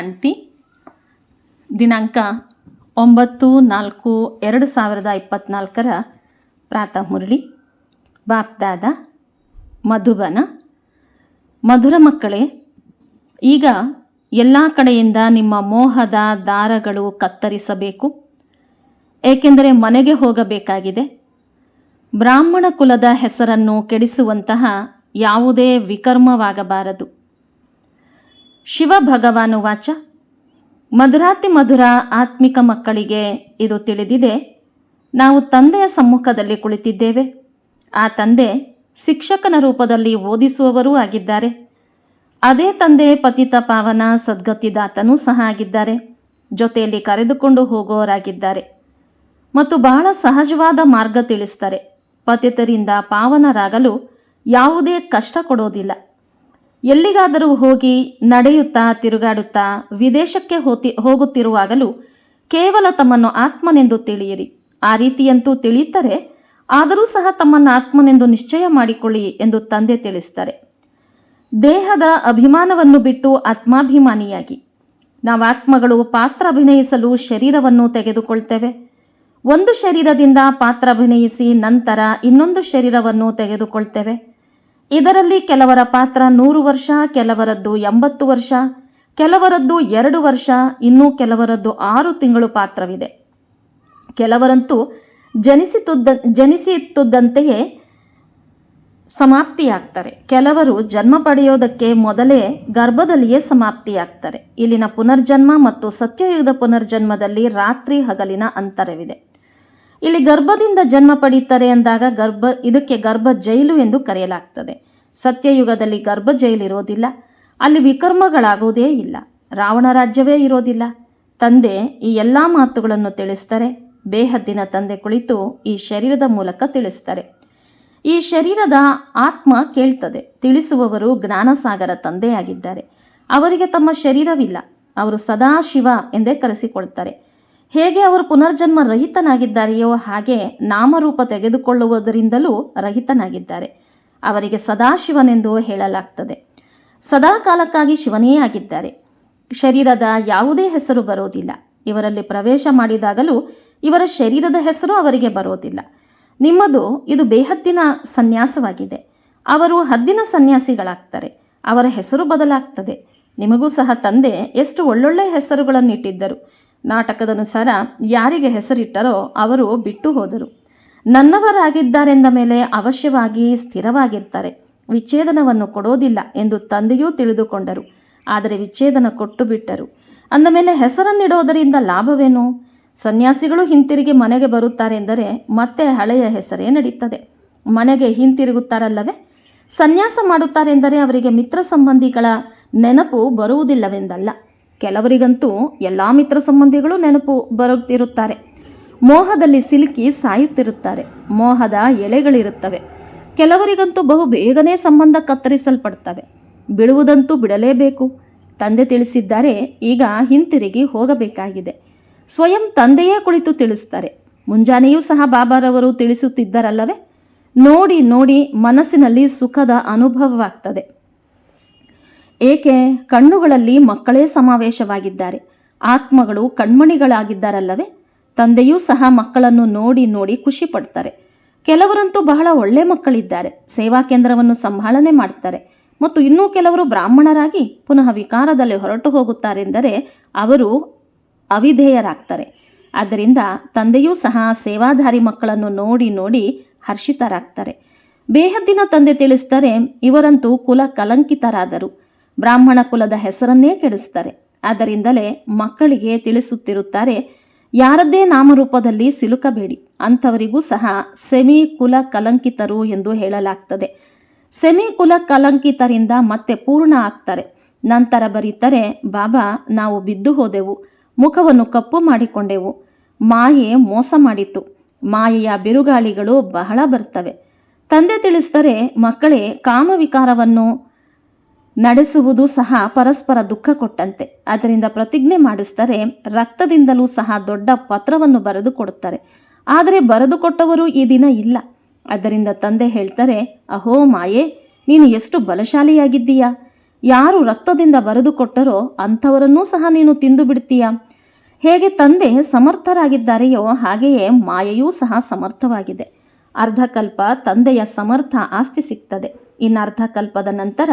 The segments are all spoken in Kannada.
ಶಾಂತಿ ದಿನಾಂಕ ಒಂಬತ್ತು ನಾಲ್ಕು ಎರಡು ಸಾವಿರದ ಇಪ್ಪತ್ತ್ನಾಲ್ಕರ ಪ್ರಾತಃ ಮುರಳಿ, ಬಾಪ್ದಾದ ಮಧುಬನ. ಮಧುರ ಮಕ್ಕಳೇ, ಈಗ ಎಲ್ಲ ಕಡೆಯಿಂದ ನಿಮ್ಮ ಮೋಹದ ದಾರಗಳು ಕತ್ತರಿಸಬೇಕು. ಏಕೆಂದರೆ ಮನೆಗೆ ಹೋಗಬೇಕಾಗಿದೆ. ಬ್ರಾಹ್ಮಣ ಕುಲದ ಹೆಸರನ್ನು ಕೆಡಿಸುವಂತಹ ಯಾವುದೇ ವಿಕರ್ಮವಾಗಬಾರದು. ಶಿವ ಭಗವಾನು ವಾಚ. ಮಧುರಾತಿ ಮಧುರ ಆತ್ಮಿಕ ಮಕ್ಕಳಿಗೆ ಇದು ತಿಳಿದಿದೆ. ನಾವು ತಂದೆಯ ಸಮ್ಮುಖದಲ್ಲಿ ಕುಳಿತಿದ್ದೇವೆ. ಆ ತಂದೆ ಶಿಕ್ಷಕನ ರೂಪದಲ್ಲಿ ಓದಿಸುವವರೂ ಆಗಿದ್ದಾರೆ. ಅದೇ ತಂದೆ ಪತಿತ ಪಾವನ ಸದ್ಗತಿದಾತನೂ ಸಹ ಆಗಿದ್ದಾರೆ. ಜೊತೆಯಲ್ಲಿ ಕರೆದುಕೊಂಡು ಹೋಗುವವರಾಗಿದ್ದಾರೆ ಮತ್ತು ಬಹಳ ಸಹಜವಾದ ಮಾರ್ಗ ತಿಳಿಸ್ತಾರೆ. ಪತಿತರಿಂದ ಪಾವನರಾಗಲು ಯಾವುದೇ ಕಷ್ಟ ಕೊಡೋದಿಲ್ಲ. ಎಲ್ಲಿಗಾದರೂ ಹೋಗಿ ನಡೆಯುತ್ತಾ ತಿರುಗಾಡುತ್ತಾ ವಿದೇಶಕ್ಕೆ ಹೋತಿ, ಹೋಗುತ್ತಿರುವಾಗಲೂ ಕೇವಲ ತಮ್ಮನ್ನು ಆತ್ಮನೆಂದು ತಿಳಿಯಿರಿ. ಆ ರೀತಿಯಂತೂ ತಿಳಿಯುತ್ತರೆ ಆದರೂ ಸಹ ತಮ್ಮನ್ನು ಆತ್ಮನೆಂದು ನಿಶ್ಚಯ ಮಾಡಿಕೊಳ್ಳಿ ಎಂದು ತಂದೆ ತಿಳಿಸ್ತಾರೆ ದೇಹದ ಅಭಿಮಾನವನ್ನು ಬಿಟ್ಟು ಆತ್ಮಾಭಿಮಾನಿಯಾಗಿ. ನಾವು ಆತ್ಮಗಳು ಪಾತ್ರ ಅಭಿನಯಿಸಲು ಶರೀರವನ್ನು ತೆಗೆದುಕೊಳ್ತೇವೆ. ಒಂದು ಶರೀರದಿಂದ ಪಾತ್ರ ಅಭಿನಯಿಸಿ ನಂತರ ಇನ್ನೊಂದು ಶರೀರವನ್ನು ತೆಗೆದುಕೊಳ್ತೇವೆ. ಇದರಲ್ಲಿ ಕೆಲವರ ಪಾತ್ರ ನೂರು ವರ್ಷ, ಕೆಲವರದ್ದು ಎಂಬತ್ತು ವರ್ಷ, ಕೆಲವರದ್ದು ಎರಡು ವರ್ಷ, ಇನ್ನೂ ಕೆಲವರದ್ದು ಆರು ತಿಂಗಳು ಪಾತ್ರವಿದೆ. ಕೆಲವರಂತೂ ಜನಿಸಿತುದ್ದ ಜನಿಸಿತ್ತುದಂತೆಯೇ ಸಮಾಪ್ತಿಯಾಗ್ತಾರೆ. ಕೆಲವರು ಜನ್ಮ ಪಡೆಯೋದಕ್ಕೆ ಮೊದಲೇ ಗರ್ಭದಲ್ಲಿಯೇ ಸಮಾಪ್ತಿಯಾಗ್ತಾರೆ. ಇಲ್ಲಿನ ಪುನರ್ಜನ್ಮ ಮತ್ತು ಸತ್ಯಯುಗದ ಪುನರ್ಜನ್ಮದಲ್ಲಿ ರಾತ್ರಿ ಹಗಲಿನ ಅಂತರವಿದೆ. ಇಲ್ಲಿ ಗರ್ಭದಿಂದ ಜನ್ಮ ಪಡೀತಾರೆ ಅಂದಾಗ ಗರ್ಭ, ಇದಕ್ಕೆ ಗರ್ಭ ಜೈಲು ಎಂದು ಕರೆಯಲಾಗ್ತದೆ. ಸತ್ಯಯುಗದಲ್ಲಿ ಗರ್ಭ ಜೈಲು ಇರೋದಿಲ್ಲ. ಅಲ್ಲಿ ವಿಕರ್ಮಗಳಾಗುವುದೇ ಇಲ್ಲ. ರಾವಣ ರಾಜ್ಯವೇ ಇರೋದಿಲ್ಲ. ತಂದೆ ಈ ಎಲ್ಲ ಮಾತುಗಳನ್ನು ತಿಳಿಸ್ತಾರೆ. ಬೇಹದ್ದಿನ ತಂದೆ ಕುಳಿತು ಈ ಶರೀರದ ಮೂಲಕ ತಿಳಿಸ್ತಾರೆ. ಈ ಶರೀರದ ಆತ್ಮ ಕೇಳ್ತದೆ. ತಿಳಿಸುವವರು ಜ್ಞಾನಸಾಗರ ತಂದೆಯಾಗಿದ್ದಾರೆ. ಅವರಿಗೆ ತಮ್ಮ ಶರೀರವಿಲ್ಲ. ಅವರು ಸದಾ ಶಿವ ಎಂದೇ ಕರೆಸಿಕೊಳ್ತಾರೆ. ಹೇಗೆ ಅವರು ಪುನರ್ಜನ್ಮ ರಹಿತನಾಗಿದ್ದಾರೆಯೋ ಹಾಗೆ ನಾಮರೂಪ ತೆಗೆದುಕೊಳ್ಳುವುದರಿಂದಲೂ ರಹಿತನಾಗಿದ್ದಾರೆ. ಅವರಿಗೆ ಸದಾಶಿವನೆಂದು ಹೇಳಲಾಗ್ತದೆ. ಸದಾ ಕಾಲಕ್ಕಾಗಿ ಶಿವನೇ ಆಗಿದ್ದಾರೆ. ಶರೀರದ ಯಾವುದೇ ಹೆಸರು ಬರೋದಿಲ್ಲ. ಇವರಲ್ಲಿ ಪ್ರವೇಶ ಮಾಡಿದಾಗಲೂ ಇವರ ಶರೀರದ ಹೆಸರು ಅವರಿಗೆ ಬರೋದಿಲ್ಲ. ನಿಮ್ಮದು ಇದು ಬೇಹದ್ದಿನ ಸನ್ಯಾಸವಾಗಿದೆ. ಅವರು ಹದ್ದಿನ ಸನ್ಯಾಸಿಗಳಾಗ್ತಾರೆ. ಅವರ ಹೆಸರು ಬದಲಾಗ್ತದೆ. ನಿಮಗೂ ಸಹ ತಂದೆ ಎಷ್ಟು ಒಳ್ಳೊಳ್ಳೆ ಹೆಸರುಗಳನ್ನು ಇಟ್ಟಿದ್ದರು ನಾಟಕದನುಸಾರ ಯಾರಿಗೆ ಹೆಸರಿಟ್ಟರೋ ಅವರು ಬಿಟ್ಟು ಹೋದರು. ನನ್ನವರಾಗಿದ್ದಾರೆಂದ ಮೇಲೆ ಅವಶ್ಯವಾಗಿ ಸ್ಥಿರವಾಗಿರ್ತಾರೆ. ವಿಚ್ಛೇದನವನ್ನು ಕೊಡೋದಿಲ್ಲ ಎಂದು ತಂದೆಯೂ ತಿಳಿದುಕೊಂಡರು. ಆದರೆ ವಿಚ್ಛೇದನ ಕೊಟ್ಟು ಬಿಟ್ಟರು. ಅಂದ ಮೇಲೆ ಹೆಸರನ್ನಿಡೋದರಿಂದ ಲಾಭವೇನು? ಸನ್ಯಾಸಿಗಳು ಹಿಂತಿರುಗಿ ಮನೆಗೆ ಬರುತ್ತಾರೆ ಎಂದರೆ ಮತ್ತೆ ಹಳೆಯ ಹೆಸರೇ ನಡೀತದೆ. ಮನೆಗೆ ಹಿಂತಿರುಗುತ್ತಾರಲ್ಲವೇ? ಸನ್ಯಾಸ ಮಾಡುತ್ತಾರೆಂದರೆ ಅವರಿಗೆ ಮಿತ್ರ ಸಂಬಂಧಿಗಳ ನೆನಪು ಬರುವುದಿಲ್ಲವೆಂದಲ್ಲ. ಕೆಲವರಿಗಂತೂ ಎಲ್ಲ ಮಿತ್ರ ಸಂಬಂಧಿಗಳು ನೆನಪು ಬರುತ್ತಿರುತ್ತಾರೆ. ಮೋಹದಲ್ಲಿ ಸಿಲುಕಿ ಸಾಯುತ್ತಿರುತ್ತಾರೆ. ಮೋಹದ ಎಳೆಗಳಿರುತ್ತವೆ. ಕೆಲವರಿಗಂತೂ ಬಹು ಬೇಗನೆ ಸಂಬಂಧ ಕತ್ತರಿಸಲ್ಪಡ್ತವೆ. ಬಿಡುವುದಂತೂ ಬಿಡಲೇಬೇಕು. ತಂದೆ ತಿಳಿಸಿದ್ದಾರೆ, ಈಗ ಹಿಂತಿರುಗಿ ಹೋಗಬೇಕಾಗಿದೆ. ಸ್ವಯಂ ತಂದೆಯೇ ಕುಳಿತು ತಿಳಿಸ್ತಾರೆ. ಮುಂಜಾನೆಯೂ ಸಹ ಬಾಬಾರವರು ತಿಳಿಸುತ್ತಿದ್ದರಲ್ಲವೇ? ನೋಡಿ ನೋಡಿ ಮನಸ್ಸಿನಲ್ಲಿ ಸುಖದ ಅನುಭವವಾಗ್ತದೆ. ಏಕೆ? ಕಣ್ಣುಗಳಲ್ಲಿ ಮಕ್ಕಳೇ ಸಮಾವೇಶವಾಗಿದ್ದಾರೆ. ಆತ್ಮಗಳು ಕಣ್ಮಣಿಗಳಾಗಿದ್ದಾರಲ್ಲವೇ? ತಂದೆಯೂ ಸಹ ಮಕ್ಕಳನ್ನು ನೋಡಿ ನೋಡಿ ಖುಷಿ ಪಡ್ತಾರೆ ಕೆಲವರಂತೂ ಬಹಳ ಒಳ್ಳೆ ಮಕ್ಕಳಿದ್ದಾರೆ. ಸೇವಾ ಕೇಂದ್ರವನ್ನು ಸಂಭಾಳನೆ ಮಾಡ್ತಾರೆ. ಮತ್ತು ಇನ್ನೂ ಕೆಲವರು ಬ್ರಾಹ್ಮಣರಾಗಿ ಪುನಃ ವಿಕಾರದಲ್ಲಿ ಹೊರಟು ಹೋಗುತ್ತಾರೆಂದರೆ ಅವರು ಅವಿಧೇಯರಾಗ್ತಾರೆ. ಆದ್ದರಿಂದ ತಂದೆಯೂ ಸಹ ಸೇವಾಧಾರಿ ಮಕ್ಕಳನ್ನು ನೋಡಿ ನೋಡಿ ಹರ್ಷಿತರಾಗ್ತಾರೆ. ಬೇಹದ್ದಿನ ತಂದೆ ತಿಳಿಸ್ತಾರೆ ಇವರಂತೂ ಕುಲ ಕಲಂಕಿತರಾದರು ಬ್ರಾಹ್ಮಣ ಕುಲದ ಹೆಸರನ್ನೇ ಕೆಡಿಸ್ತಾರೆ ಆದ್ದರಿಂದಲೇ ಮಕ್ಕಳಿಗೆ ತಿಳಿಸುತ್ತಿರುತ್ತಾರೆ, ಯಾರದ್ದೇ ನಾಮರೂಪದಲ್ಲಿ ಸಿಲುಕಬೇಡಿ. ಅಂಥವರಿಗೂ ಸಹ ಸೆಮಿ ಕುಲ ಕಲಂಕಿತರು ಎಂದು ಹೇಳಲಾಗ್ತದೆ. ಸೆಮಿ ಕುಲ ಕಲಂಕಿತರಿಂದ ಮತ್ತೆ ಪೂರ್ಣ ಆಗ್ತಾರೆ. ನಂತರ ಬರೀತಾರೆ, ಬಾಬಾ, ನಾವು ಬಿದ್ದು ಹೋದೆವು. ಮುಖವನ್ನು ಕಪ್ಪು ಮಾಡಿಕೊಂಡೆವು. ಮಾಯೆ ಮೋಸ ಮಾಡಿತು. ಮಾಯೆಯ ಬಿರುಗಾಳಿಗಳು ಬಹಳ ಬರ್ತವೆ. ತಂದೆ ತಿಳಿಸ್ತಾರೆ ಮಕ್ಕಳೇ ಕಾಮವಿಕಾರವನ್ನು ನಡೆಸುವುದು ಸಹ ಪರಸ್ಪರ ದುಃಖ ಕೊಟ್ಟಂತೆ. ಅದರಿಂದ ಪ್ರತಿಜ್ಞೆ ಮಾಡಿಸ್ತಾರೆ ರಕ್ತದಿಂದಲೂ ಸಹ ದೊಡ್ಡ ಪತ್ರವನ್ನು ಬರೆದು ಕೊಡುತ್ತಾರೆ. ಆದರೆ ಬರೆದು ಕೊಟ್ಟವರು ಈ ದಿನ ಇಲ್ಲ. ಅದರಿಂದ ತಂದೆ ಹೇಳ್ತಾರೆ, ಅಹೋ ಮಾಯೆ, ನೀನು ಎಷ್ಟು ಬಲಶಾಲಿಯಾಗಿದ್ದೀಯಾ? ಯಾರು ರಕ್ತದಿಂದ ಬರೆದು ಕೊಟ್ಟರೋ ಅಂಥವರನ್ನೂ ಸಹ ನೀನು ತಿಂದು ಬಿಡ್ತೀಯಾ? ಹೇಗೆ ತಂದೆ ಸಮರ್ಥರಾಗಿದ್ದಾರೆಯೋ ಹಾಗೆಯೇ ಮಾಯೆಯೂ ಸಹ ಸಮರ್ಥವಾಗಿದೆ. ಅರ್ಧಕಲ್ಪ ತಂದೆಯ ಸಮರ್ಥ ಆಸ್ತಿ ಸಿಗ್ತದೆ. ಇನ್ನು ಅರ್ಧಕಲ್ಪದ ನಂತರ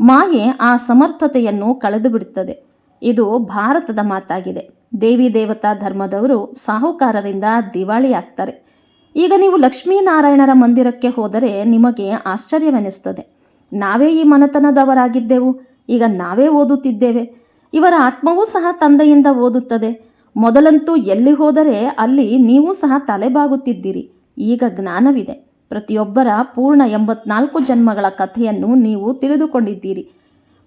ಮಾಯೆ ಆ ಸಮರ್ಥತೆಯನ್ನು ಕಳೆದು ಬಿಡುತ್ತದೆ ಇದು ಭಾರತದ ಮಾತಾಗಿದೆ. ದೇವಿ ದೇವತಾ ಧರ್ಮದವರು ಸಾಹುಕಾರರಿಂದ ದಿವಾಳಿ ಆಗ್ತಾರೆ ಈಗ ನೀವು ಲಕ್ಷ್ಮೀನಾರಾಯಣರ ಮಂದಿರಕ್ಕೆ ಹೋದರೆ ನಿಮಗೆ ಆಶ್ಚರ್ಯವೆನಿಸ್ತದೆ ನಾವೇ ಈ ಮನೆತನದವರಾಗಿದ್ದೆವು. ಈಗ ನಾವೇ ಓದುತ್ತಿದ್ದೇವೆ. ಇವರ ಆತ್ಮವೂ ಸಹ ತಂದೆಯಿಂದ ಓದುತ್ತದೆ. ಮೊದಲಂತೂ ಎಲ್ಲಿ ಹೋದರೆ ಅಲ್ಲಿ ನೀವು ಸಹ ತಲೆಬಾಗುತ್ತಿದ್ದೀರಿ. ಈಗ ಜ್ಞಾನವಿದೆ. ಪ್ರತಿಯೊಬ್ಬರ ಪೂರ್ಣ ಎಂಬತ್ನಾಲ್ಕು ಜನ್ಮಗಳ ಕಥೆಯನ್ನು ನೀವು ತಿಳಿದುಕೊಂಡಿದ್ದೀರಿ.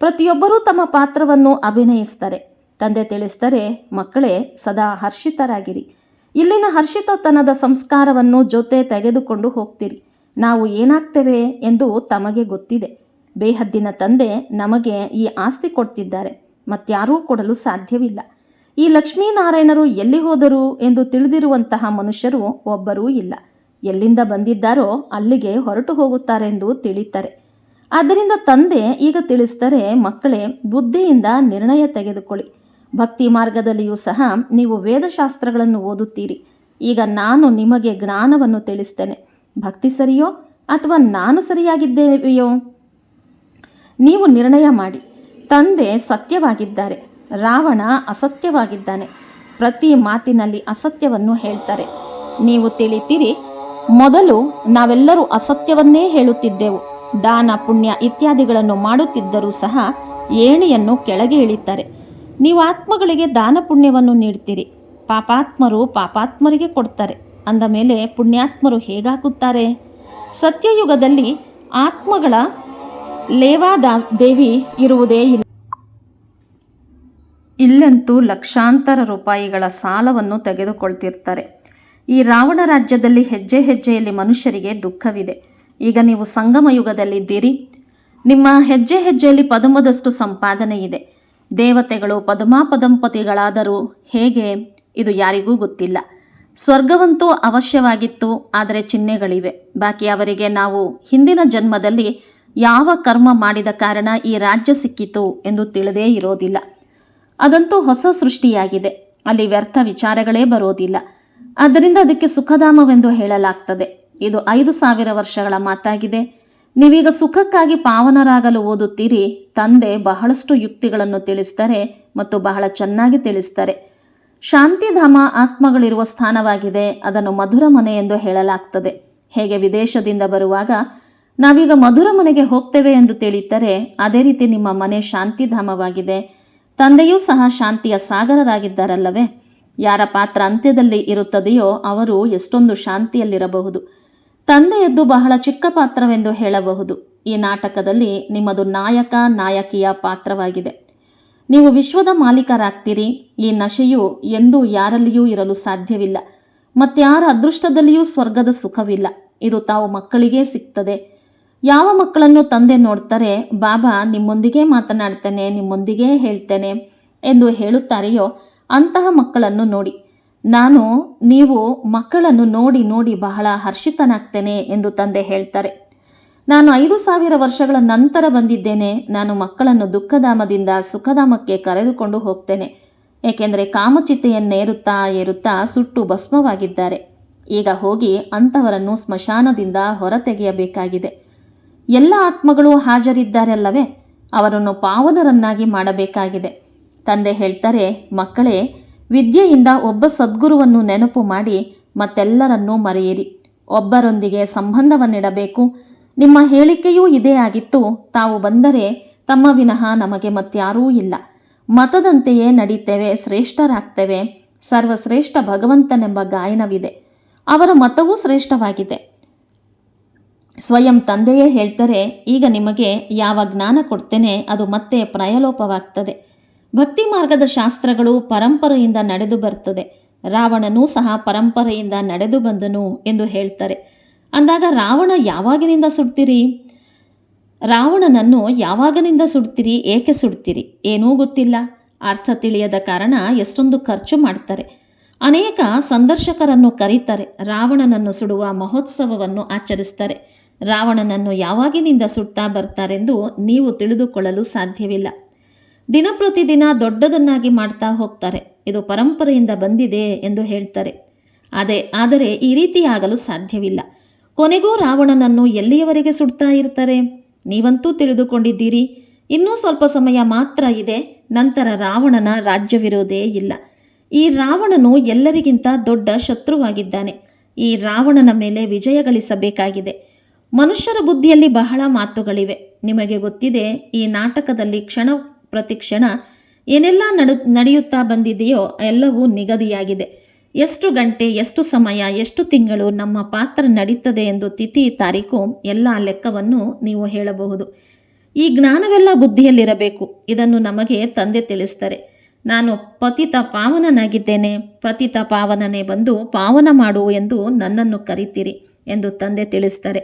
ಪ್ರತಿಯೊಬ್ಬರೂ ತಮ್ಮ ಪಾತ್ರವನ್ನು ಅಭಿನಯಿಸ್ತಾರೆ ತಂದೆ ತಿಳಿಸ್ತಾರೆ ಮಕ್ಕಳೇ ಸದಾ ಹರ್ಷಿತರಾಗಿರಿ. ಇಲ್ಲಿನ ಹರ್ಷಿತತನದ ಸಂಸ್ಕಾರವನ್ನು ಜೊತೆ ತೆಗೆದುಕೊಂಡು ಹೋಗ್ತೀರಿ. ನಾವು ಏನಾಗ್ತೇವೆ ಎಂದು ತಮಗೆ ಗೊತ್ತಿದೆ. ಬೇಹದ್ದಿನ ತಂದೆ ನಮಗೆ ಈ ಆಸ್ತಿ ಕೊಡ್ತಿದ್ದಾರೆ, ಮತ್ಯಾರೂ ಕೊಡಲು ಸಾಧ್ಯವಿಲ್ಲ. ಈ ಲಕ್ಷ್ಮೀನಾರಾಯಣರು ಎಲ್ಲಿ ಹೋದರು ಎಂದು ತಿಳಿದಿರುವಂತಹ ಮನುಷ್ಯರು ಒಬ್ಬರೂ ಇಲ್ಲ. ಎಲ್ಲಿಂದ ಬಂದಿದ್ದಾರೋ ಅಲ್ಲಿಗೆ ಹೊರಟು ಹೋಗುತ್ತಾರೆಂದು ತಿಳಿತಾರೆ. ಆದ್ದರಿಂದ ತಂದೆ ಈಗ ತಿಳಿಸ್ತಾರೆ ಮಕ್ಕಳೇ, ಬುದ್ಧಿಯಿಂದ ನಿರ್ಣಯ ತೆಗೆದುಕೊಳ್ಳಿ. ಭಕ್ತಿ ಮಾರ್ಗದಲ್ಲಿಯೂ ಸಹ ನೀವು ವೇದಶಾಸ್ತ್ರಗಳನ್ನು ಓದುತ್ತೀರಿ. ಈಗ ನಾನು ನಿಮಗೆ ಜ್ಞಾನವನ್ನು ತಿಳಿಸ್ತೇನೆ. ಭಕ್ತಿ ಸರಿಯೋ ಅಥವಾ ನಾನು ಸರಿಯಾಗಿದ್ದೇವೆಯೋ? ನೀವು ನಿರ್ಣಯ ಮಾಡಿ. ತಂದೆ ಸತ್ಯವಾಗಿದ್ದಾರೆ. ರಾವಣ ಅಸತ್ಯವಾಗಿದ್ದಾನೆ. ಪ್ರತಿ ಮಾತಿನಲ್ಲಿ ಅಸತ್ಯವನ್ನು ಹೇಳ್ತಾರೆ. ನೀವು ತಿಳಿತೀರಿ ಮೊದಲು ನಾವೆಲ್ಲರೂ ಅಸತ್ಯವನ್ನೇ ಹೇಳುತ್ತಿದ್ದೆವು. ದಾನ, ಪುಣ್ಯ ಇತ್ಯಾದಿಗಳನ್ನು ಮಾಡುತ್ತಿದ್ದರೂ ಸಹ ಏಣಿಯನ್ನು ಕೆಳಗೆ ಇಳಿತಾರೆ. ನೀವು ಆತ್ಮಗಳಿಗೆ ದಾನ ಪುಣ್ಯವನ್ನು ನೀಡ್ತೀರಿ. ಪಾಪಾತ್ಮರು ಪಾಪಾತ್ಮರಿಗೆ ಕೊಡ್ತಾರೆ. ಅಂದ ಮೇಲೆ ಪುಣ್ಯಾತ್ಮರು ಹೇಗಾಕುತ್ತಾರೆ? ಸತ್ಯಯುಗದಲ್ಲಿ ಆತ್ಮಗಳ ಲೇವಾದ ದೇವಿ ಇರುವುದೇ ಇಲ್ಲ. ಇಲ್ಲಂತೂ ಲಕ್ಷಾಂತರ ರೂಪಾಯಿಗಳ ಸಾಲವನ್ನು ತೆಗೆದುಕೊಳ್ತಿರ್ತಾರೆ. ಈ ರಾವಣ ರಾಜ್ಯದಲ್ಲಿ ಹೆಜ್ಜೆ ಹೆಜ್ಜೆಯಲ್ಲಿ ಮನುಷ್ಯರಿಗೆ ದುಃಖವಿದೆ. ಈಗ ನೀವು ಸಂಗಮ ಯುಗದಲ್ಲಿದ್ದೀರಿ. ನಿಮ್ಮ ಹೆಜ್ಜೆ ಹೆಜ್ಜೆಯಲ್ಲಿ ಪದಮದಷ್ಟು ಸಂಪಾದನೆ ಇದೆ. ದೇವತೆಗಳು ಪದಮಾಪದಂಪತಿಗಳಾದರೂ ಹೇಗೆ, ಇದು ಯಾರಿಗೂ ಗೊತ್ತಿಲ್ಲ. ಸ್ವರ್ಗವಂತೂ ಅವಶ್ಯವಾಗಿತ್ತು, ಆದರೆ ಚಿಹ್ನೆಗಳಿವೆ. ಬಾಕಿ ಅವರಿಗೆ ನಾವು ಹಿಂದಿನ ಜನ್ಮದಲ್ಲಿ ಯಾವ ಕರ್ಮ ಮಾಡಿದ ಕಾರಣ ಈ ರಾಜ್ಯ ಸಿಕ್ಕಿತು ಎಂದು ತಿಳಿದೇ ಇರೋದಿಲ್ಲ. ಅದಂತೂ ಹೊಸ ಸೃಷ್ಟಿಯಾಗಿದೆ. ಅಲ್ಲಿ ವ್ಯರ್ಥ ವಿಚಾರಗಳೇ ಬರೋದಿಲ್ಲ. ಆದ್ದರಿಂದ ಅದಕ್ಕೆ ಸುಖಧಾಮವೆಂದು ಹೇಳಲಾಗ್ತದೆ. ಇದು ಐದು ಸಾವಿರ ವರ್ಷಗಳ ಮಾತಾಗಿದೆ. ನೀವೀಗ ಸುಖಕ್ಕಾಗಿ ಪಾವನರಾಗಲು ಓದುತ್ತೀರಿ. ತಂದೆ ಬಹಳಷ್ಟು ಯುಕ್ತಿಗಳನ್ನು ತಿಳಿಸ್ತಾರೆ ಮತ್ತು ಬಹಳ ಚೆನ್ನಾಗಿ ತಿಳಿಸ್ತಾರೆ ಶಾಂತಿಧಾಮ ಆತ್ಮಗಳಿರುವ ಸ್ಥಾನವಾಗಿದೆ. ಅದನ್ನು ಮಧುರ ಮನೆ ಎಂದು ಹೇಳಲಾಗ್ತದೆ. ಹೇಗೆ ವಿದೇಶದಿಂದ ಬರುವಾಗ ನಾವೀಗ ಮಧುರ ಮನೆಗೆ ಹೋಗ್ತೇವೆ ಎಂದು ತಿಳಿತಾರೆ ಅದೇ ರೀತಿ ನಿಮ್ಮ ಮನೆ ಶಾಂತಿಧಾಮವಾಗಿದೆ. ತಂದೆಯೂ ಸಹ ಶಾಂತಿಯ ಸಾಗರರಾಗಿದ್ದಾರಲ್ಲವೇ? ಯಾರ ಪಾತ್ರ ಅಂತ್ಯದಲ್ಲಿ ಇರುತ್ತದೆಯೋ ಅವರು ಎಷ್ಟೊಂದು ಶಾಂತಿಯಲ್ಲಿರಬಹುದು. ತಂದೆಯದ್ದು ಬಹಳ ಚಿಕ್ಕ ಪಾತ್ರವೆಂದು ಹೇಳಬಹುದು. ಈ ನಾಟಕದಲ್ಲಿ ನಿಮ್ಮದು ನಾಯಕ, ನಾಯಕಿಯ ಪಾತ್ರವಾಗಿದೆ. ನೀವು ವಿಶ್ವದ ಮಾಲೀಕರಾಗ್ತೀರಿ. ಈ ನಶೆಯು ಎಂದೂ ಯಾರಲ್ಲಿಯೂ ಇರಲು ಸಾಧ್ಯವಿಲ್ಲ. ಮತ್ತಾರ ಅದೃಷ್ಟದಲ್ಲಿಯೂ ಸ್ವರ್ಗದ ಸುಖವಿಲ್ಲ. ಇದು ತಾವು ಮಕ್ಕಳಿಗೆ ಸಿಗ್ತದೆ. ಯಾವ ಮಕ್ಕಳನ್ನು ತಂದೆ ನೋಡ್ತಾರೆ, ಬಾಬಾ, ನಿಮ್ಮೊಂದಿಗೆ ಮಾತನಾಡ್ತೇನೆ, ನಿಮ್ಮೊಂದಿಗೆ ಹೇಳ್ತೇನೆ ಎಂದು ಹೇಳುತ್ತಾರೆಯೋ ಅಂತಹ ಮಕ್ಕಳನ್ನು ನೋಡಿ. ನಾನು, ನೀವು ಮಕ್ಕಳನ್ನು ನೋಡಿ ನೋಡಿ ಬಹಳ ಹರ್ಷಿತನಾಗ್ತೇನೆ ಎಂದು ತಂದೆ ಹೇಳ್ತಾರೆ. ನಾನು ಐದು ಸಾವಿರ ವರ್ಷಗಳ ನಂತರ ಬಂದಿದ್ದೇನೆ. ನಾನು ಮಕ್ಕಳನ್ನು ದುಃಖಧಾಮದಿಂದ ಸುಖಧಾಮಕ್ಕೆ ಕರೆದುಕೊಂಡು ಹೋಗ್ತೇನೆ. ಏಕೆಂದರೆ ಕಾಮಚಿತೆಯನ್ನೇರುತ್ತಾ ಏರುತ್ತಾ ಸುಟ್ಟು ಭಸ್ಮವಾಗಿದ್ದಾರೆ. ಈಗ ಹೋಗಿ ಅಂಥವರನ್ನು ಸ್ಮಶಾನದಿಂದ ಹೊರತೆಗೆಯಬೇಕಾಗಿದೆ. ಎಲ್ಲ ಆತ್ಮಗಳು ಹಾಜರಿದ್ದಾರಲ್ಲವೇ? ಅವರನ್ನು ಪಾವನರನ್ನಾಗಿ ಮಾಡಬೇಕಾಗಿದೆ. ತಂದೆ ಹೇಳ್ತಾರೆ, ಮಕ್ಕಳೇ, ವಿದ್ಯೆಯಿಂದ ಒಬ್ಬ ಸದ್ಗುರುವನ್ನು ನೆನಪು ಮಾಡಿ ಮತ್ತೆಲ್ಲರನ್ನೂ ಮರೆಯಿರಿ. ಒಬ್ಬರೊಂದಿಗೆ ಸಂಬಂಧವನ್ನಿಡಬೇಕು. ನಿಮ್ಮ ಹೇಳಿಕೆಯೂ ಇದೇ ಆಗಿತ್ತು. ತಾವು ಬಂದರೆ ತಮ್ಮ ವಿನಃ ನಮಗೆ ಮತ್ಯಾರೂ ಇಲ್ಲ. ಮತದಂತೆಯೇ ನಡೀತೇವೆ, ಶ್ರೇಷ್ಠರಾಗ್ತೇವೆ. ಸರ್ವಶ್ರೇಷ್ಠ ಭಗವಂತನೆಂಬ ಗಾಯನವಿದೆ. ಅವರ ಮತವೂ ಶ್ರೇಷ್ಠವಾಗಿದೆ. ಸ್ವಯಂ ತಂದೆಯೇ ಹೇಳ್ತಾರೆ, ಈಗ ನಿಮಗೆ ಯಾವ ಜ್ಞಾನ ಕೊಡ್ತೇನೆ, ಅದು ಮತ್ತೆ ಪ್ರಯಲೋಪವಾಗ್ತದೆ. ಭಕ್ತಿ ಮಾರ್ಗದ ಶಾಸ್ತ್ರಗಳು ಪರಂಪರೆಯಿಂದ ನಡೆದು ಬರ್ತದೆ. ರಾವಣನೂ ಸಹ ಪರಂಪರೆಯಿಂದ ನಡೆದು ಬಂದನು ಎಂದು ಹೇಳ್ತಾರೆ. ಅಂದಾಗ ರಾವಣ ಯಾವಾಗಿನಿಂದ ಸುಡ್ತೀರಿ? ರಾವಣನನ್ನು ಯಾವಾಗನಿಂದ ಸುಡ್ತೀರಿ? ಏಕೆ ಸುಡ್ತೀರಿ? ಏನೂ ಗೊತ್ತಿಲ್ಲ. ಅರ್ಥ ತಿಳಿಯದ ಕಾರಣ ಎಷ್ಟೊಂದು ಖರ್ಚು ಮಾಡ್ತಾರೆ. ಅನೇಕ ಸಂದರ್ಶಕರನ್ನು ಕರೀತಾರೆ. ರಾವಣನನ್ನು ಸುಡುವ ಮಹೋತ್ಸವವನ್ನು ಆಚರಿಸ್ತಾರೆ. ರಾವಣನನ್ನು ಯಾವಾಗಿನಿಂದ ಸುಡ್ತಾ ಬರ್ತಾರೆಂದು ನೀವು ತಿಳಿದುಕೊಳ್ಳಲು ಸಾಧ್ಯವಿಲ್ಲ. ದಿನ ಪ್ರತಿದಿನ ದೊಡ್ಡದನ್ನಾಗಿ ಮಾಡ್ತಾ ಹೋಗ್ತಾರೆ. ಇದು ಪರಂಪರೆಯಿಂದ ಬಂದಿದೆ ಎಂದು ಹೇಳ್ತಾರೆ. ಅದೇ, ಆದರೆ ಈ ರೀತಿಯಾಗಲು ಸಾಧ್ಯವಿಲ್ಲ. ಕೊನೆಗೂ ರಾವಣನನ್ನು ಎಲ್ಲಿಯವರೆಗೆ ಸುಡ್ತಾ ಇರ್ತಾರೆ? ನೀವಂತೂ ತಿಳಿದುಕೊಂಡಿದ್ದೀರಿ. ಇನ್ನೂ ಸ್ವಲ್ಪ ಸಮಯ ಮಾತ್ರ ಇದೆ. ನಂತರ ರಾವಣನ ರಾಜ್ಯವಿರೋದೇ ಇಲ್ಲ. ಈ ರಾವಣನು ಎಲ್ಲರಿಗಿಂತ ದೊಡ್ಡ ಶತ್ರುವಾಗಿದ್ದಾನೆ. ಈ ರಾವಣನ ಮೇಲೆ ವಿಜಯ ಗಳಿಸಬೇಕಾಗಿದೆ. ಮನುಷ್ಯರ ಬುದ್ಧಿಯಲ್ಲಿ ಬಹಳ ಮಾತುಗಳಿವೆ. ನಿಮಗೆ ಗೊತ್ತಿದೆ, ಈ ನಾಟಕದಲ್ಲಿ ಕ್ಷಣ ಪ್ರತಿ ಕ್ಷಣ ಏನೆಲ್ಲ ನಡು, ನಡೆಯುತ್ತಾ ಬಂದಿದೆಯೋ ಎಲ್ಲವೂ ನಿಗದಿಯಾಗಿದೆ. ಎಷ್ಟು ಗಂಟೆ, ಎಷ್ಟು ಸಮಯ, ಎಷ್ಟು ತಿಂಗಳು ನಮ್ಮ ಪಾತ್ರ ನಡೀತದೆ ಎಂದು ತಿಥಿ ತಾರೀಕು ಎಲ್ಲ ಲೆಕ್ಕವನ್ನು ನೀವು ಹೇಳಬಹುದು. ಈ ಜ್ಞಾನವೆಲ್ಲ ಬುದ್ಧಿಯಲ್ಲಿರಬೇಕು. ಇದನ್ನು ನಮಗೆ ತಂದೆ ತಿಳಿಸ್ತಾರೆ. ನಾನು ಪತಿತ ಪಾವನನಾಗಿದ್ದೇನೆ, ಪತಿತ ಪಾವನನೇ ಬಂದು ಪಾವನ ಮಾಡು ಎಂದು ನನ್ನನ್ನು ಕರಿತೀರಿ ಎಂದು ತಂದೆ ತಿಳಿಸ್ತಾರೆ.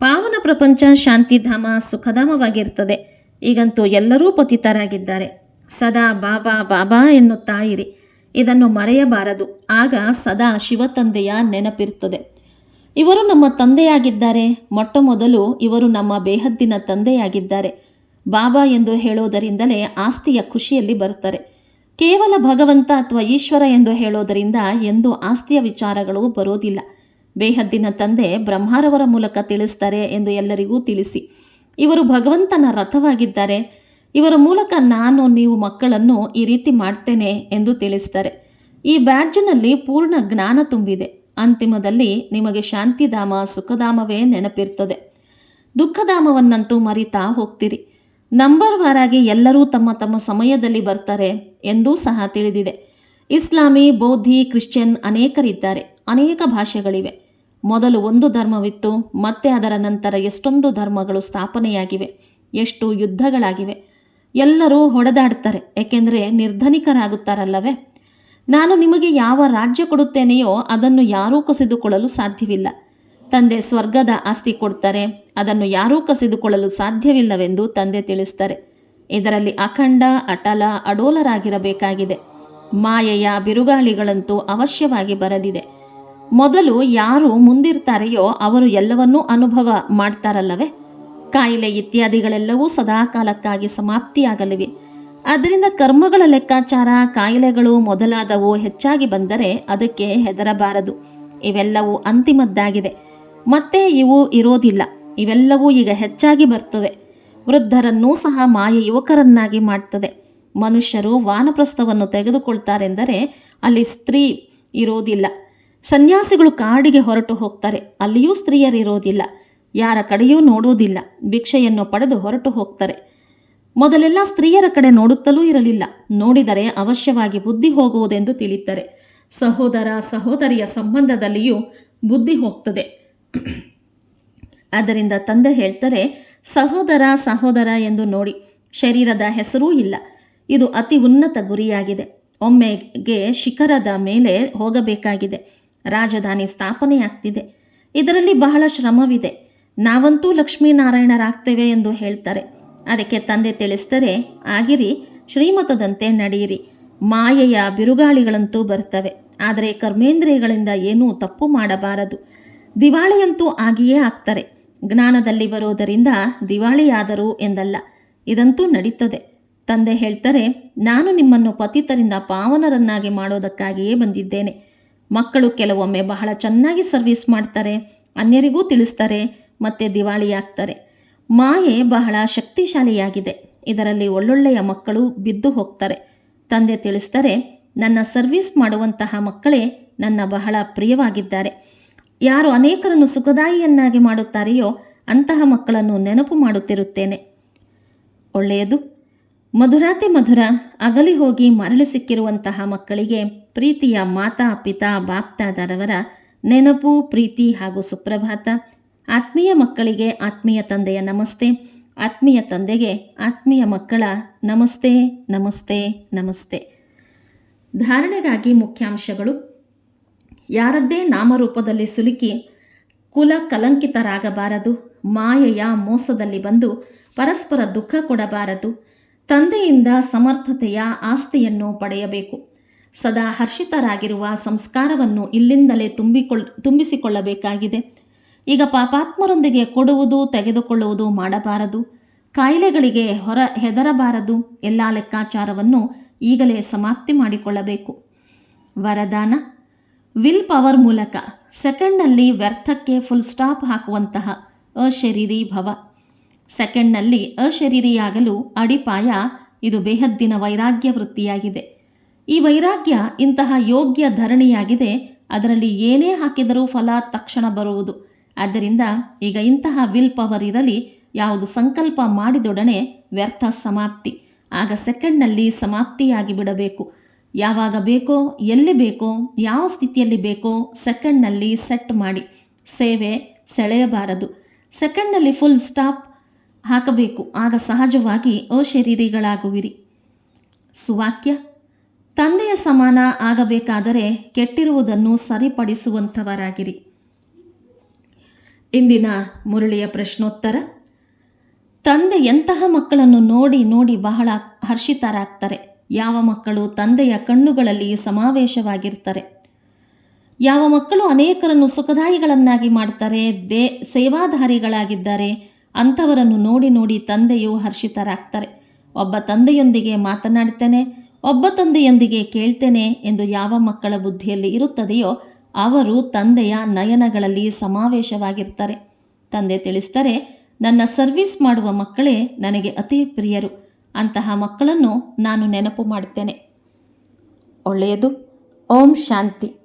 ಪಾವನ ಪ್ರಪಂಚ ಶಾಂತಿಧಾಮ ಸುಖಧಾಮವಾಗಿರ್ತದೆ. ಈಗಂತೂ ಎಲ್ಲರೂ ಪತಿತರಾಗಿದ್ದಾರೆ. ಸದಾ ಬಾಬಾ ಬಾಬಾ ಎನ್ನುತ್ತಾ ಇರಿ. ಇದನ್ನು ಮರೆಯಬಾರದು. ಆಗ ಸದಾ ಶಿವತಂದೆಯ ನೆನಪಿರುತ್ತದೆ. ಇವರು ನಮ್ಮ ತಂದೆಯಾಗಿದ್ದಾರೆ. ಮೊಟ್ಟ ಮೊದಲು ಇವರು ನಮ್ಮ ಬೇಹದ್ದಿನ ತಂದೆಯಾಗಿದ್ದಾರೆ. ಬಾಬಾ ಎಂದು ಹೇಳೋದರಿಂದಲೇ ಆಸ್ತಿಯ ಖುಷಿಯಲ್ಲಿ ಬರುತ್ತಾರೆ. ಕೇವಲ ಭಗವಂತ ಅಥವಾ ಈಶ್ವರ ಎಂದು ಹೇಳೋದರಿಂದ ಎಂದು ಆಸ್ತಿಯ ವಿಚಾರಗಳು ಬರೋದಿಲ್ಲ. ಬೇಹದ್ದಿನ ತಂದೆ ಬ್ರಹ್ಮಾರವರ ಮೂಲಕ ತಿಳಿಸ್ತಾರೆ ಎಂದು ಎಲ್ಲರಿಗೂ ತಿಳಿಸಿ. ಇವರು ಭಗವಂತನ ರಥವಾಗಿದ್ದಾರೆ. ಇವರ ಮೂಲಕ ನಾನು ನೀವು ಮಕ್ಕಳನ್ನು ಈ ರೀತಿ ಮಾಡ್ತೇನೆ ಎಂದು ತಿಳಿಸ್ತಾರೆ. ಈ ಬ್ಯಾಡ್ಜ್ನಲ್ಲಿ ಪೂರ್ಣ ಜ್ಞಾನ ತುಂಬಿದೆ. ಅಂತಿಮದಲ್ಲಿ ನಿಮಗೆ ಶಾಂತಿಧಾಮ, ಸುಖಧಾಮವೇ ನೆನಪಿರ್ತದೆ. ದುಃಖಧಾಮವನ್ನಂತೂ ಮರಿತಾ ಹೋಗ್ತೀರಿ. ನಂಬರ್ ವಾರಾಗಿ ಎಲ್ಲರೂ ತಮ್ಮ ತಮ್ಮ ಸಮಯದಲ್ಲಿ ಬರ್ತಾರೆ ಎಂದೂ ಸಹ ತಿಳಿದಿದೆ. ಇಸ್ಲಾಮಿ, ಬೌದ್ಧಿ, ಕ್ರಿಶ್ಚಿಯನ್ ಅನೇಕರಿದ್ದಾರೆ. ಅನೇಕ ಭಾಷೆಗಳಿವೆ. ಮೊದಲು ಒಂದು ಧರ್ಮವಿತ್ತು, ಮತ್ತೆ ಅದರ ನಂತರ ಎಷ್ಟೊಂದು ಧರ್ಮಗಳು ಸ್ಥಾಪನೆಯಾಗಿವೆ, ಎಷ್ಟು ಯುದ್ಧಗಳಾಗಿವೆ. ಎಲ್ಲರೂ ಹೊಡೆದಾಡ್ತಾರೆ, ಏಕೆಂದರೆ ನಿರ್ಧನಿಕರಾಗುತ್ತಾರಲ್ಲವೇ? ನಾನು ನಿಮಗೆ ಯಾವ ರಾಜ್ಯ ಕೊಡುತ್ತೇನೆಯೋ ಅದನ್ನು ಯಾರೂ ಕಸಿದುಕೊಳ್ಳಲು ಸಾಧ್ಯವಿಲ್ಲ. ತಂದೆ ಸ್ವರ್ಗದ ಆಸ್ತಿ ಕೊಡ್ತಾರೆ, ಅದನ್ನು ಯಾರೂ ಕಸಿದುಕೊಳ್ಳಲು ಸಾಧ್ಯವಿಲ್ಲವೆಂದು ತಂದೆ ತಿಳಿಸ್ತಾರೆ. ಇದರಲ್ಲಿ ಅಖಂಡ, ಅಟಲ, ಅಡೋಲರಾಗಿರಬೇಕಾಗಿದೆ. ಮಾಯೆಯ ಬಿರುಗಾಳಿಗಳಂತೂ ಅವಶ್ಯವಾಗಿ ಬರಲಿದೆ. ಮೊದಲು ಯಾರು ಮುಂದಿರ್ತಾರೆಯೋ ಅವರು ಎಲ್ಲವನ್ನೂ ಅನುಭವ ಮಾಡ್ತಾರಲ್ಲವೇ? ಕಾಯಿಲೆ ಇತ್ಯಾದಿಗಳೆಲ್ಲವೂ ಸದಾ ಕಾಲಕ್ಕಾಗಿ ಸಮಾಪ್ತಿಯಾಗಲಿವೆ. ಅದರಿಂದ ಕರ್ಮಗಳ ಲೆಕ್ಕಾಚಾರ, ಕಾಯಿಲೆಗಳು ಮೊದಲಾದವು ಹೆಚ್ಚಾಗಿ ಬಂದರೆ ಅದಕ್ಕೆ ಹೆದರಬಾರದು. ಇವೆಲ್ಲವೂ ಅಂತಿಮದ್ದಾಗಿದೆ. ಮತ್ತೆ ಇವು ಇರೋದಿಲ್ಲ. ಇವೆಲ್ಲವೂ ಈಗ ಹೆಚ್ಚಾಗಿ ಬರ್ತದೆ ವೃದ್ಧರನ್ನೂ ಸಹ ಮಾಯ ಯುವಕರನ್ನಾಗಿ ಮಾಡ್ತದೆ. ಮನುಷ್ಯರು ವಾನಪ್ರಸ್ಥವನ್ನು ತೆಗೆದುಕೊಳ್ತಾರೆಂದರೆ ಅಲ್ಲಿ ಸ್ತ್ರೀ ಇರೋದಿಲ್ಲ. ಸನ್ಯಾಸಿಗಳು ಕಾಡಿಗೆ ಹೊರಟು ಹೋಗ್ತಾರೆ. ಅಲ್ಲಿಯೂ ಸ್ತ್ರೀಯರಿರೋದಿಲ್ಲ ಯಾರ ಕಡೆಯೂ ನೋಡೋದಿಲ್ಲ. ಭಿಕ್ಷೆಯನ್ನು ಪಡೆದು ಹೊರಟು ಹೋಗ್ತಾರೆ. ಮೊದಲೆಲ್ಲ ಸ್ತ್ರೀಯರ ಕಡೆ ನೋಡುತ್ತಲೂ ಇರಲಿಲ್ಲ. ನೋಡಿದರೆ ಅವಶ್ಯವಾಗಿ ಬುದ್ಧಿ ಹೋಗುವುದೆಂದು ತಿಳಿತಾರೆ ಸಹೋದರ ಸಹೋದರಿಯ ಸಂಬಂಧದಲ್ಲಿಯೂ ಬುದ್ಧಿ ಹೋಗ್ತದೆ. ಅದರಿಂದ ತಂದೆ ಹೇಳ್ತಾರೆ, ಸಹೋದರ ಸಹೋದರ ಎಂದು ನೋಡಿ. ಶರೀರದ ಹೆಸರೂ ಇಲ್ಲ. ಇದು ಅತಿ ಉನ್ನತ ಗುರಿಯಾಗಿದೆ. ಒಮ್ಮೆಗೆ ಶಿಖರದ ಮೇಲೆ ಹೋಗಬೇಕಾಗಿದೆ. ರಾಜಧಾನಿ ಸ್ಥಾಪನೆಯಾಗ್ತಿದೆ. ಇದರಲ್ಲಿ ಬಹಳ ಶ್ರಮವಿದೆ. ನಾವಂತೂ ಲಕ್ಷ್ಮೀನಾರಾಯಣರಾಗ್ತೇವೆ ಎಂದು ಹೇಳ್ತಾರೆ. ಅದಕ್ಕೆ ತಂದೆ ತಿಳಿಸ್ತಾರೆ ಆಗಿರಿ, ಶ್ರೀಮತದಂತೆ ನಡೆಯಿರಿ. ಮಾಯೆಯ ಬಿರುಗಾಳಿಗಳಂತೂ ಬರ್ತವೆ. ಆದರೆ ಕರ್ಮೇಂದ್ರಿಯಗಳಿಂದ ಏನೂ ತಪ್ಪು ಮಾಡಬಾರದು. ದಿವಾಳಿಯಂತೂ ಆಗಿಯೇ ಆಗ್ತಾರೆ. ಜ್ಞಾನದಲ್ಲಿ ಬರೋದರಿಂದ ದಿವಾಳಿಯಾದರು ಎಂದಲ್ಲ, ಇದಂತೂ ನಡೀತದೆ. ತಂದೆ ಹೇಳ್ತಾರೆ, ನಾನು ನಿಮ್ಮನ್ನು ಪತಿತರಿಂದ ಪಾವನರನ್ನಾಗಿ ಮಾಡೋದಕ್ಕಾಗಿಯೇ ಬಂದಿದ್ದೇನೆ. ಮಕ್ಕಳು ಕೆಲವೊಮ್ಮೆ ಬಹಳ ಚೆನ್ನಾಗಿ ಸರ್ವಿಸ್ ಮಾಡ್ತಾರೆ, ಅನ್ಯರಿಗೂ ತಿಳಿಸ್ತಾರೆ, ಮತ್ತೆ ದಿವಾಳಿಯಾಗ್ತಾರೆ. ಮಾಯೆ ಬಹಳ ಶಕ್ತಿಶಾಲಿಯಾಗಿದೆ. ಇದರಲ್ಲಿ ಒಳ್ಳೊಳ್ಳೆಯ ಮಕ್ಕಳು ಬಿದ್ದು ಹೋಗ್ತಾರೆ. ತಂದೆ ತಿಳಿಸ್ತಾರೆ, ನನ್ನ ಸರ್ವಿಸ್ ಮಾಡುವಂತಹ ಮಕ್ಕಳೇ ನನ್ನ ಬಹಳ ಪ್ರಿಯವಾಗಿದ್ದಾರೆ. ಯಾರು ಅನೇಕರನ್ನು ಸುಖದಾಯಿಯನ್ನಾಗಿ ಮಾಡುತ್ತಾರೆಯೋ ಅಂತಹ ಮಕ್ಕಳನ್ನು ನೆನಪು ಮಾಡುತ್ತಿರುತ್ತೇನೆ. ಒಳ್ಳೆಯದು. ಮಧುರಾತಿ ಮಧುರ ಅಗಲಿ ಹೋಗಿ ಮರಳಿ ಸಿಕ್ಕಿರುವಂತಹ ಮಕ್ಕಳಿಗೆ ಪ್ರೀತಿಯ ಮಾತಾ, ಪಿತಾ, ಬಾಪ್ತಾದಾರವರ ನೆನಪು, ಪ್ರೀತಿ ಹಾಗೂ ಸುಪ್ರಭಾತ. ಆತ್ಮೀಯ ಮಕ್ಕಳಿಗೆ ಆತ್ಮೀಯ ತಂದೆಯ ನಮಸ್ತೆ. ಆತ್ಮೀಯ ತಂದೆಗೆ ಆತ್ಮೀಯ ಮಕ್ಕಳ ನಮಸ್ತೆ ನಮಸ್ತೆ ನಮಸ್ತೆ. ಧಾರಣೆಗಾಗಿ ಮುಖ್ಯಾಂಶಗಳು. ಯಾರದ್ದೇ ನಾಮರೂಪದಲ್ಲಿ ಸಿಲುಕಿ ಕುಲ ಕಲಂಕಿತರಾಗಬಾರದು, ಮಾಯೆಯ ಮೋಸದಲ್ಲಿ ಬಂದು ಪರಸ್ಪರ ದುಃಖ ಕೊಡಬಾರದು, ತಂದೆಯಿಂದ ಸಮರ್ಥತೆಯ ಆಸ್ತಿಯನ್ನು ಪಡೆಯಬೇಕು. ಸದಾ ಹರ್ಷಿತರಾಗಿರುವ ಸಂಸ್ಕಾರವನ್ನು ಇಲ್ಲಿಂದಲೇ ತುಂಬಿಕೊಳ್, ತುಂಬಿಸಿಕೊಳ್ಳಬೇಕಾಗಿದೆ. ಈಗ ಪಾಪಾತ್ಮರೊಂದಿಗೆ ಕೊಡುವುದು, ತೆಗೆದುಕೊಳ್ಳುವುದು ಮಾಡಬಾರದು. ಕಾಯಿಲೆಗಳಿಗೆ ಹೊರ ಹೆದರಬಾರದು. ಎಲ್ಲ ಲೆಕ್ಕಾಚಾರವನ್ನು ಈಗಲೇ ಸಮಾಪ್ತಿ ಮಾಡಿಕೊಳ್ಳಬೇಕು. ವರದಾನ. ವಿಲ್ ಪವರ್ ಮೂಲಕ ಸೆಕೆಂಡ್ನಲ್ಲಿ ವ್ಯರ್ಥಕ್ಕೆ ಫುಲ್ ಸ್ಟಾಪ್ ಹಾಕುವಂತಹ ಅಶರೀರಿ ಭವ. ಸೆಕೆಂಡ್ನಲ್ಲಿ ಅಶರೀರಿಯಾಗಲು ಅಡಿಪಾಯ. ಇದು ಬೇಹದ್ದಿನ ವೈರಾಗ್ಯ ವೃತ್ತಿಯಾಗಿದೆ. ಈ ವೈರಾಗ್ಯ ಇಂತಹ ಯೋಗ್ಯ ಧರಣಿಯಾಗಿದೆ, ಅದರಲ್ಲಿ ಏನೇ ಹಾಕಿದರೂ ಫಲ ತಕ್ಷಣ ಬರುವುದು. ಆದ್ದರಿಂದ ಈಗ ಇಂತಹ ವಿಲ್ ಪವರ್ ಇರಲಿ, ಯಾವುದು ಸಂಕಲ್ಪ ಮಾಡಿದೊಡನೆ ವ್ಯರ್ಥ ಸಮಾಪ್ತಿ. ಆಗ ಸೆಕೆಂಡ್ನಲ್ಲಿ ಸಮಾಪ್ತಿಯಾಗಿ ಬಿಡಬೇಕು. ಯಾವಾಗ ಬೇಕೋ, ಎಲ್ಲಿ ಬೇಕೋ, ಯಾವ ಸ್ಥಿತಿಯಲ್ಲಿ ಬೇಕೋ ಸೆಕೆಂಡ್ನಲ್ಲಿ ಸೆಟ್ ಮಾಡಿ. ಸೇವೆ ಸೆಳೆಯಬಾರದು. ಸೆಕೆಂಡ್ನಲ್ಲಿ ಫುಲ್ ಸ್ಟಾಪ್ ಹಾಕಬೇಕು. ಆಗ ಸಹಜವಾಗಿ ಅಶರೀರಿಗಳಾಗುವಿರಿ. ಸುವಾಕ್ಯ. ತಂದೆಯ ಸಮಾನ ಆಗಬೇಕಾದರೆ ಕೆಟ್ಟಿರುವುದನ್ನು ಸರಿಪಡಿಸುವಂಥವರಾಗಿರಿ. ಇಂದಿನ ಮುರಳಿಯ ಪ್ರಶ್ನೋತ್ತರ, ತಂದೆ ಎಂತಹ ಮಕ್ಕಳನ್ನು ನೋಡಿ ನೋಡಿ ಬಹಳ ಹರ್ಷಿತರಾಗ್ತಾರೆ. ಯಾವ ಮಕ್ಕಳು ತಂದೆಯ ಕಣ್ಣುಗಳಲ್ಲಿ ಸಮಾವೇಶವಾಗಿರ್ತಾರೆ ಯಾವ ಮಕ್ಕಳು ಅನೇಕರನ್ನು ಸುಖದಾಯಿಗಳನ್ನಾಗಿ ಮಾಡ್ತಾರೆ, ದೇ ಸೇವಾಧಾರಿಗಳಾಗಿದ್ದಾರೆ, ಅಂಥವರನ್ನು ನೋಡಿ ನೋಡಿ ತಂದೆಯು ಹರ್ಷಿತರಾಗ್ತಾರೆ. ಒಬ್ಬ ತಂದೆಯೊಂದಿಗೆ ಮಾತನಾಡ್ತೇನೆ ಒಬ್ಬ ತಂದೆಯೊಂದಿಗೆ ಕೇಳ್ತೇನೆ ಎಂದು ಯಾವ ಮಕ್ಕಳ ಬುದ್ಧಿಯಲ್ಲಿ ಇರುತ್ತದೆಯೋ ಅವರು ತಂದೆಯ ನಯನಗಳಲ್ಲಿ ಸಮಾವೇಶವಾಗಿರ್ತಾರೆ ತಂದೆ ತಿಳಿಸ್ತಾರೆ ನನ್ನ ಸರ್ವಿಸ್ ಮಾಡುವ ಮಕ್ಕಳೇ ನನಗೆ ಅತಿ ಪ್ರಿಯರು. ಅಂತಹ ಮಕ್ಕಳನ್ನು ನಾನು ನೆನಪು ಮಾಡುತ್ತೇನೆ. ಒಳ್ಳೆಯದು. ಓಂ ಶಾಂತಿ.